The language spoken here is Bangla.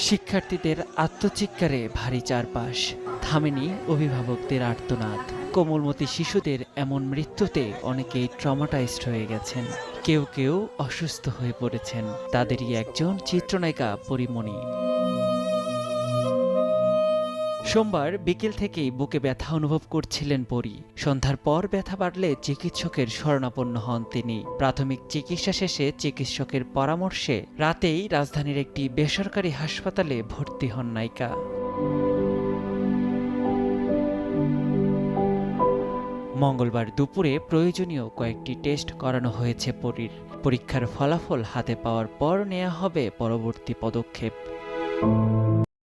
শিক্ষার্থীদের আত্মচিৎকারে ভারী চারপাশ, থামেনি অভিভাবকদের আর্তনাদ। কোমলমতি শিশুদের এমন মৃত্যুতে অনেকেই ট্রমাটাইজড হয়ে গেছেন। কেউ কেউ অসুস্থ হয়ে পড়েছেন। তাদেরই একজন চিত্রনায়িকা পরিমণি। সোমবার বিকেল থেকেই বুকে ব্যথা অনুভব করছিলেন পরি। সন্ধ্যার পর ব্যথা বাড়লে চিকিৎসকের শরণাপন্ন হন তিনি। প্রাথমিক চিকিৎসা শেষে চিকিৎসকের পরামর্শে রাতেই রাজধানীর একটি বেসরকারি হাসপাতালে ভর্তি হন নায়িকা। মঙ্গলবার দুপুরে প্রয়োজনীয় কয়েকটি টেস্ট করানো হয়েছে পরীর। পরীক্ষার ফলাফল হাতে পাওয়ার পর নেওয়া হবে পরবর্তী পদক্ষেপ।